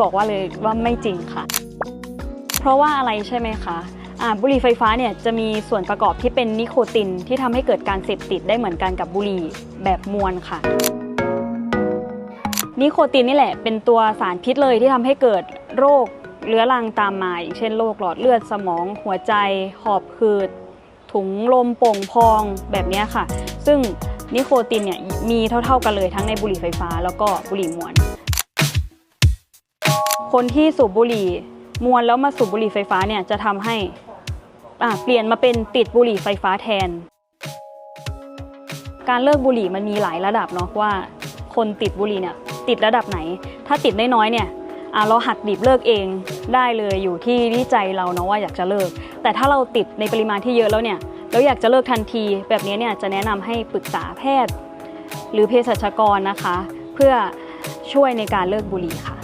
บอกว่าเลยว่าไม่จริงค่ะ เพราะว่าอะไรใช่ไหมคะบุหรี่ไฟฟ้าเนี่ยจะมีส่วนประกอบที่เป็นนิโคตินที่ทำให้เกิดการเสพติดได้เหมือนกันกับบุหรี่แบบมวลค่ะ นิโคตินนี่แหละเป็นตัวสารพิษเลยที่ทำให้เกิดโรคเรื้อรังตามมาอย่างเช่นโรคหลอดเลือดสมอง หัวใจ หอบหืด ถุงลมโป่งพองแบบนี้ค่ะ ซึ่งนิโคตินเนี่ยมีเท่าๆกันเลยทั้งในบุหรี่ไฟฟ้าแล้วก็บุหรี่มวล คนที่สูบบุหรี่มวลแล้วมาสูบบุหรี่ไฟฟ้าเนี่ยจะทำให้อะเปลี่ยนมาเป็นติดบุหรี่ไฟฟ้าแทน การเลิกบุหรี่มันมีหลายระดับเนาะว่าคนติดบุหรี่เนี่ยติดระดับไหน ถ้าติดน้อยๆเนี่ยเราหักดิบเลิกเองได้เลยอยู่ที่วิจัยเราเนาะว่าอยากจะเลิก แต่ถ้าเราติดในปริมาณที่เยอะแล้วเนี่ยแล้วอยากจะเลิกทันที แบบนี้เนี่ยจะแนะนำให้ปรึกษาแพทย์ หรือเภสัชกรนะคะ เพื่อช่วยในการเลิกบุหรี่ค่ะ